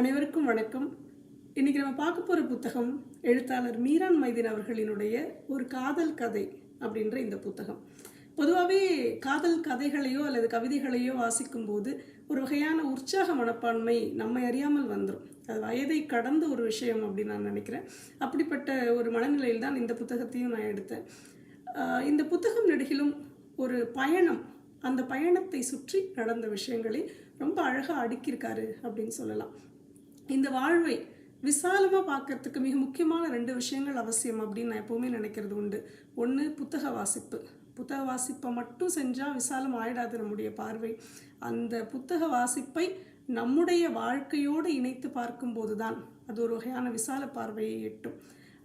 அனைவருக்கும் வணக்கம். இன்னைக்கு நம்ம பார்க்க போகிற புத்தகம் எழுத்தாளர் மீரான் மைதீன் அவர்களினுடைய ஒரு காதல் கதை அப்படின்ற இந்த புத்தகம். பொதுவாகவே காதல் கதைகளையோ அல்லது கவிதைகளையோ வாசிக்கும் போது ஒரு வகையான உற்சாக மனப்பான்மை நம்மை அறியாமல் வந்துடும் அது வயதை கடந்த ஒரு விஷயம் அப்படின்னு நான் நினைக்கிறேன். அப்படிப்பட்ட ஒரு மனநிலையில் தான் இந்த புத்தகத்தையும் நான் எடுத்தேன். இந்த புத்தகம் நெடுகிலும் ஒரு பயணம் அந்த பயணத்தை சுற்றி நடந்த விஷயங்களை ரொம்ப அழகாக அடுக்கியிருக்காரு அப்படின்னு சொல்லலாம். இந்த வாழ்வை விசாலமாக பார்க்கறதுக்கு மிக முக்கியமான ரெண்டு விஷயங்கள் அவசியம் அப்படின்னு நான் எப்போவுமே நினைக்கிறது உண்டு. ஒன்று புத்தக வாசிப்பு. புத்தக வாசிப்பை மட்டும் செஞ்சால் விசாலம் ஆயிடாது நம்முடைய பார்வை. அந்த புத்தக வாசிப்பை நம்முடைய வாழ்க்கையோடு இணைத்து பார்க்கும்போது தான் அது ஒரு வகையான விசால பார்வையை எட்டும்.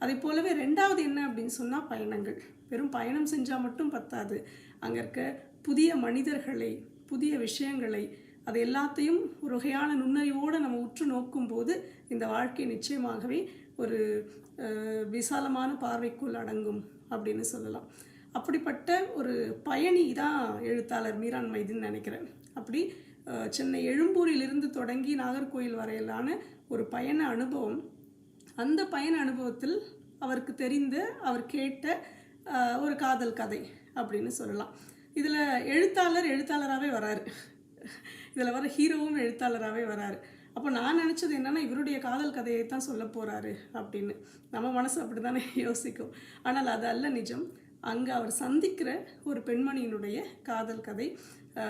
அதே போலவே ரெண்டாவது என்ன அப்படின்னு சொன்னால் பயணங்கள். வெறும் பயணம் செஞ்சால் மட்டும் பத்தாது. அங்கே இருக்க புதிய மனிதர்களை புதிய விஷயங்களை அது எல்லாத்தையும் ஒரு வகையான நுண்ணறிவோடு நம்ம உற்று நோக்கும்போது இந்த வாழ்க்கை நிச்சயமாகவே ஒரு விசாலமான பார்வைக்குள் அடங்கும் அப்படின்னு சொல்லலாம். அப்படிப்பட்ட ஒரு பயணி தான் எழுத்தாளர் மீரான் மைதின்னு நினைக்கிறேன். அப்படி சென்னை எழும்பூரிலிருந்து தொடங்கி நாகர்கோயில் வரையிலான ஒரு பயண அனுபவம். அந்த பயண அனுபவத்தில் அவருக்கு தெரிந்த அவர் கேட்ட ஒரு காதல் கதை அப்படின்னு சொல்லலாம். இதில் எழுத்தாளர் எழுத்தாளராகவே வராரு. இதில் வர ஹீரோவும் எழுத்தாளராகவே வராரு. அப்போ நான் நினச்சது என்னன்னா இவருடைய காதல் கதையை தான் சொல்ல போகிறாரு அப்படின்னு. நம்ம மனசு அப்படி தானே யோசிக்கும். ஆனால் அது அல்ல நிஜம். அங்கே அவர் சந்திக்கிற ஒரு பெண்மணியினுடைய காதல் கதை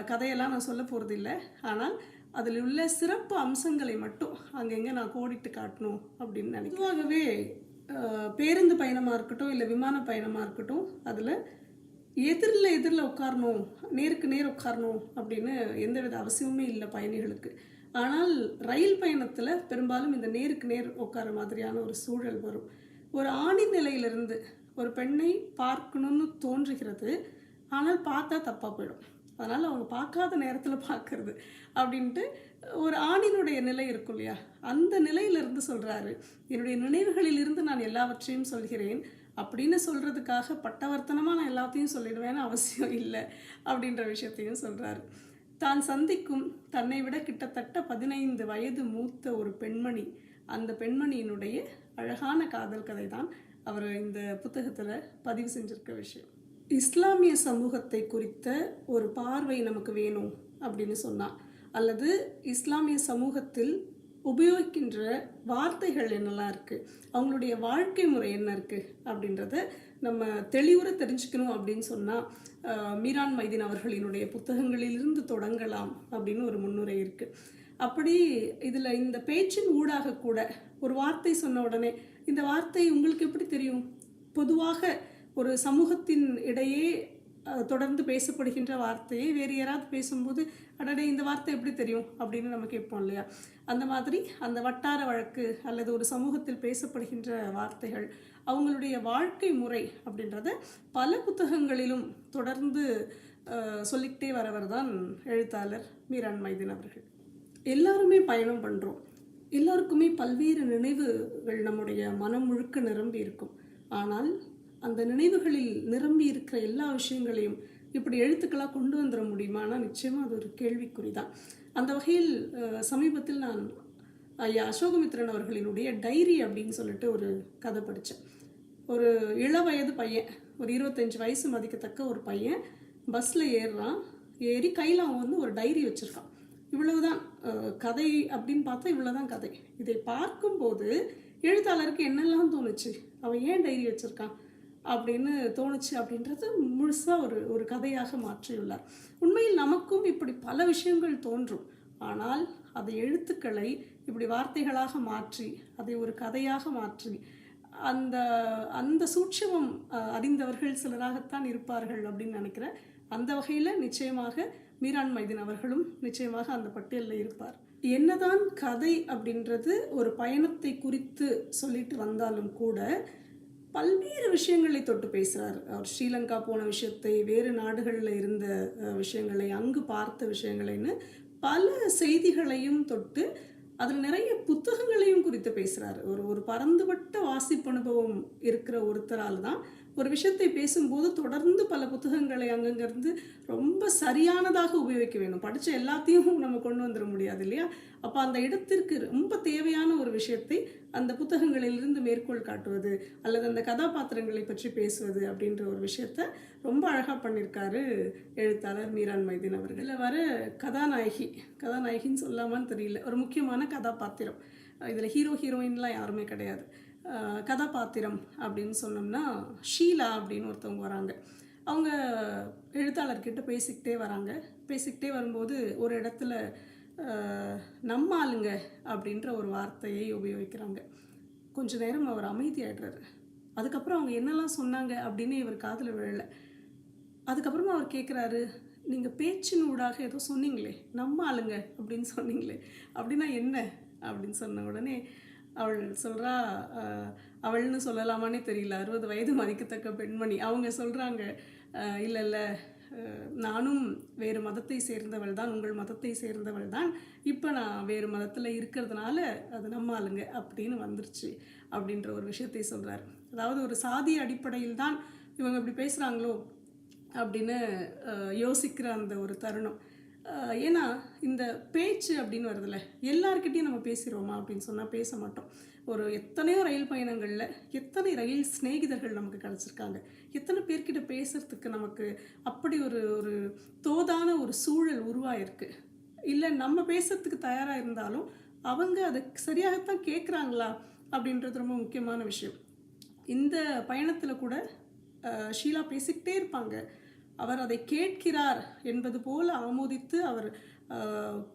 கதையெல்லாம் நான் சொல்ல போகிறது இல்லை ஆனால் அதில் உள்ள சிறப்பு அம்சங்களை மட்டும் அங்கங்கே நான் கோடிட்டு காட்டணும் அப்படின்னு நினைக்கிறேன். பேருந்து பயணமாக இருக்கட்டும் இல்லை விமான பயணமாக இருக்கட்டும் அதில் எதிரில் எதிரில் உட்காரணும் நேருக்கு நேர் உட்காரணும் அப்படின்னு எந்தவித அவசியமுமே இல்லை பயணிகளுக்கு. ஆனால் ரயில் பயணத்தில் பெரும்பாலும் இந்த நேருக்கு நேர் உட்கார மாதிரியான ஒரு சூழல் வரும். ஒரு ஆணின் நிலையிலிருந்து ஒரு பெண்ணை பார்க்கணும்னு தோன்றுகிறது. ஆனால் பார்த்தா தப்பாக போயிடும். அதனால் அவங்க பார்க்காத நேரத்தில் பார்க்கறது அப்படின்ட்டு ஒரு ஆணினுடைய நிலை இருக்கும் இல்லையா? அந்த நிலையிலிருந்து சொல்கிறாரு என்னுடைய நினைவுகளிலிருந்து நான் எல்லாவற்றையும் சொல்கிறேன். அப்படின்னு சொல்கிறதுக்காக பட்டவர்த்தனமாக நான் எல்லாத்தையும் சொல்லிடுவேன்னு அவசியம் இல்லை அப்படின்ற விஷயத்தையும் சொல்கிறாரு தான் சந்திக்கும் தன்னை விட கிட்டத்தட்ட பதினைந்து வயது மூத்த ஒரு பெண்மணி அந்த பெண்மணியினுடைய அழகான காதல் கதை தான் அவர் இந்த புத்தகத்தில் பதிவு செஞ்சுருக்க விஷயம். இஸ்லாமிய சமூகத்தை குறித்த ஒரு பார்வை நமக்கு வேணும் அப்படின்னு சொன்னா அல்லது இஸ்லாமிய சமூகத்தில் உபயோகிக்கின்ற வார்த்தைகள் என்னெல்லாம் இருக்குது அவங்களுடைய வாழ்க்கை முறை என்ன இருக்குது அப்படின்றத நம்ம தெளிவுற தெரிஞ்சுக்கணும் அப்படின்னு சொன்னால் மீரான் மைதீன் அவர்களினுடைய புத்தகங்களிலிருந்து தொடங்கலாம் அப்படின்னு ஒரு முன்னுரை இருக்குது அப்படி இதில் இந்த பேச்சின் ஊடாக கூட ஒரு வார்த்தை சொன்ன உடனே இந்த வார்த்தை உங்களுக்கு எப்படி தெரியும்? பொதுவாக ஒரு சமூகத்தின் இடையே தொடர்ந்து பேசப்படுகின்ற வார்த்தையை வேறு யாராவது பேசும்போது அடடே இந்த வார்த்தை எப்படி தெரியும்? அப்படின்னு நம்ம கேட்போம் இல்லையா? அந்த மாதிரி அந்த வட்டார வழக்கு அல்லது ஒரு சமூகத்தில் பேசப்படுகின்ற வார்த்தைகள் அவங்களுடைய வாழ்க்கை முறை அப்படின்றத பல புத்தகங்களிலும் தொடர்ந்து சொல்லிக்கிட்டே வரவர் தான் எழுத்தாளர் மீரான் மைதீன் அவர்கள். எல்லாருமே பயணம் பண்ணுறோம் எல்லாருக்குமே பல்வேறு நினைவுகள் நம்முடைய மனம் முழுக்க நிரம்பி இருக்கும். ஆனால் அந்த நினைவுகளில் நிரம்பி இருக்கிற எல்லா விஷயங்களையும் இப்படி எழுத்துக்களாக கொண்டு வந்துட முடியுமானா நிச்சயமாக அது ஒரு கேள்விக்குறி தான். அந்த வகையில் சமீபத்தில் நான் ஐயா அசோகமித்ரன் அவர்களினுடைய டைரி அப்படின்னு சொல்லிட்டு ஒரு கதை படித்தேன். ஒரு இள வயது பையன் ஒரு இருபத்தஞ்சி வயசு மதிக்கத்தக்க ஒரு பையன் பஸ்ஸில் ஏறுறான் ஏறி கையில் அவன் வந்து ஒரு டைரி வச்சுருக்கான். இவ்வளவுதான் கதை அப்படின்னு பார்த்தா இவ்வளோதான் கதை. இதை பார்க்கும்போது எழுத்தாளருக்கு என்னெல்லாம் தோணுச்சு? அவன் ஏன் டைரி வச்சுருக்கான்? அப்படின்னு தோணுச்சு அப்படின்றது முழுசாக ஒரு ஒரு கதையாக மாற்றியுள்ளார். உண்மையில் நமக்கும் இப்படி பல விஷயங்கள் தோன்றும். ஆனால் அதை எழுத்துக்களை இப்படி வார்த்தைகளாக மாற்றி அதை ஒரு கதையாக மாற்றி அந்த அந்த சூட்சமம் அறிந்தவர்கள் சிலராகத்தான் இருப்பார்கள் அப்படின்னு நினைக்கிறேன் அந்த வகையில் நிச்சயமாக மீரான் மைதீன் அவர்களும் நிச்சயமாக அந்த பட்டியலில் இருப்பார். என்னதான் கதை அப்படின்றது ஒரு பயணத்தை குறித்து சொல்லிட்டு வந்தாலும் கூட பல்வேறு விஷயங்களை தொட்டு பேசுகிறார் அவர் ஸ்ரீலங்கா போன விஷயத்தை வேறு நாடுகளில் இருந்த விஷயங்களை அங்கு பார்த்த விஷயங்களைன்னு பல செய்திகளையும் தொட்டு அதில் நிறைய புத்தகங்களையும் குறித்து பேசுகிறார் ஒரு ஒரு பரந்துபட்ட வாசிப்பு அனுபவம் இருக்கிற ஒருத்தரால் தான் ஒரு விஷயத்தை பேசும்போது தொடர்ந்து பல புத்தகங்களை அங்கங்கிருந்து ரொம்ப சரியானதாக உபயோகிக்க வேணும் படித்த எல்லாத்தையும் நம்ம கொண்டு வந்துட முடியாது இல்லையா? அப்போ அந்த இடத்திற்கு ரொம்ப தேவையான ஒரு விஷயத்தை அந்த புத்தகங்களிலிருந்து மேற்கோள் காட்டுவது அல்லது அந்த கதாபாத்திரங்களை பற்றி பேசுவது அப்படின்ற ஒரு விஷயத்த ரொம்ப அழகாக பண்ணியிருக்காரு எழுத்தாளர் மீரான் மைதீன் அவர்கள். வர கதாநாயகி கதாநாயகின்னு சொல்லாமான்னு தெரியல. ஒரு முக்கியமான கதாபாத்திரம். இதில் ஹீரோ ஹீரோயின்லாம் யாருமே கிடையாது. கதாபாத்திரம் அப்படின்னு சொன்னோம்னா ஷீலா அப்படின்னு ஒருத்தவங்க வராங்க. அவங்க எழுத்தாளர்கிட்ட பேசிக்கிட்டே வராங்க. பேசிக்கிட்டே வரும்போது ஒரு இடத்துல நம்ம ஆளுங்க அப்படின்ற ஒரு வார்த்தையை உபயோகிக்கிறாங்க. கொஞ்ச நேரம் அவர் அமைதியாயிடுறாரு. அதுக்கப்புறம் அவங்க என்னெல்லாம் சொன்னாங்க அப்படின்னு இவர் காதில் விழலை. அதுக்கப்புறமா அவர் கேட்குறாரு நீங்கள் பேச்சின் ஊடாக ஏதோ சொன்னீங்களே நம்ம ஆளுங்க அப்படின்னு சொன்னீங்களே அப்படின்னா என்ன? அப்படின்னு சொன்ன உடனே அவள் சொல்கிறா அவள்னு சொல்லலாமானே தெரியல. அறுபது வயது மதிக்கத்தக்க பெண்மணி. அவங்க சொல்கிறாங்க இல்லை இல்லை. நானும் வேறு மதத்தை சேர்ந்தவள் தான். உங்கள் மதத்தை சேர்ந்தவள் தான். இப்போ நான் வேறு மதத்தில் இருக்கிறதுனால அது நம்ம ஆளுங்க அப்படின்னு வந்துருச்சு அப்படின்ற ஒரு விஷயத்தை சொல்கிறார் அதாவது ஒரு சாதி அடிப்படையில் தான் இவங்க இப்படி பேசுகிறாங்களோ அப்படின்னு யோசிக்கிற அந்த ஒரு தருணம். ஏன்னா இந்த பேச்சு அப்படின்னு வருதுல்ல எல்லாருக்கிட்டையும் நம்ம பேசிடுவோமா அப்படின்னு சொன்னால் பேச மாட்டோம். ஒரு எத்தனையோ ரயில் பயணங்களில் எத்தனை ரயில் சிநேகிதர்கள் நமக்கு கிடச்சிருக்காங்க. எத்தனை பேர்கிட்ட பேசுறதுக்கு நமக்கு அப்படி ஒரு ஒரு தோதான ஒரு சூழல் உருவாயிருக்கு. இல்லை நம்ம பேசுறதுக்கு தயாராக இருந்தாலும் அவங்க அதை சரியாகத்தான் கேட்குறாங்களா அப்படின்றது ரொம்ப முக்கியமான விஷயம். இந்த பயணத்தில் கூட ஷீலா பேசிக்கிட்டே இருப்பாங்க. அவர் அதை கேட்கிறார் என்பது போல் ஆமோதித்து அவர்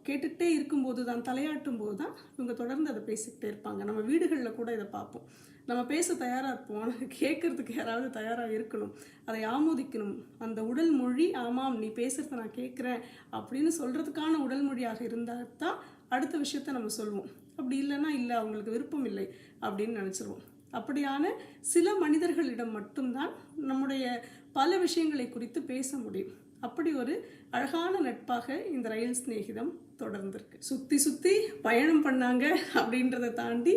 கேட்டுகிட்டே இருக்கும்போது தான் தலையாட்டும் போது தான் இவங்க தொடர்ந்து அதை பேசிக்கிட்டே இருப்பாங்க. நம்ம வீடுகளில் கூட இதை பார்ப்போம். நம்ம பேச தயாராக இருப்போம். ஆனால் கேட்கறதுக்கு யாராவது தயாராக இருக்கணும். அதை ஆமோதிக்கணும். அந்த உடல் மொழி ஆமாம் நீ பேசுகிறத நான் கேட்குறேன் அப்படின்னு சொல்கிறதுக்கான உடல் மொழியாக இருந்தால் தான் அடுத்த விஷயத்த நம்ம சொல்லுவோம் அப்படி இல்லைன்னா இல்லை அவங்களுக்கு விருப்பம் இல்லை அப்படின்னு நினச்சிருவோம். அப்படியான சில மனிதர்களிடம் மட்டும்தான் நம்முடைய பல விஷயங்களை குறித்து பேச முடியும். அப்படி ஒரு அழகான நட்பாக இந்த ரயில் சிநேகிதம் தொடர்ந்துருக்கு. சுற்றி சுற்றி பயணம் பண்ணாங்க அப்படின்றத தாண்டி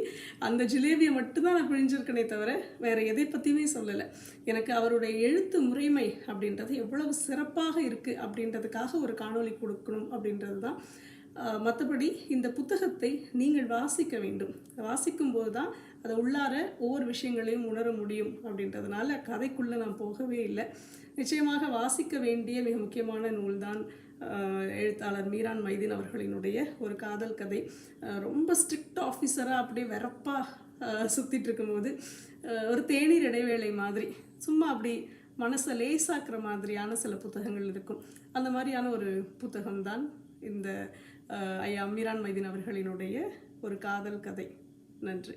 அந்த ஜிலேபியை மட்டும்தான் நான் பிழிஞ்சிருக்கனே தவிர வேறு எதை பற்றியுமே சொல்லலை. எனக்கு அவருடைய எழுத்து முறைமை அப்படின்றது எவ்வளவு சிறப்பாக இருக்குது அப்படின்றதுக்காக ஒரு காணொளி கொடுக்கணும் அப்படின்றது தான் மற்றபடி இந்த புத்தகத்தை நீங்கள் வாசிக்க வேண்டும். வாசிக்கும் போது தான் அதை உள்ளார ஒவ்வொரு விஷயங்களையும் உணர முடியும் அப்படின்றதுனால கதைக்குள்ளே நான் போகவே இல்லை. நிச்சயமாக வாசிக்க வேண்டிய மிக முக்கியமான நூல்தான் எழுத்தாளர் மீரான் மைதீன் அவர்களினுடைய ஒரு காதல் கதை. ரொம்ப ஸ்ட்ரிக்ட் ஆஃபீஸராக அப்படியே வெறப்பாக சுற்றிட்டு இருக்கும்போது ஒரு தேநீர் இடைவேளை மாதிரி சும்மா அப்படி மனசை லேசாக்குற மாதிரியான சில புத்தகங்கள் இருக்கும். அந்த மாதிரியான ஒரு புத்தகம்தான் இந்த ஐயா மீரான் மைதீன் அவர்களினுடைய ஒரு காதல் கதை. நன்றி.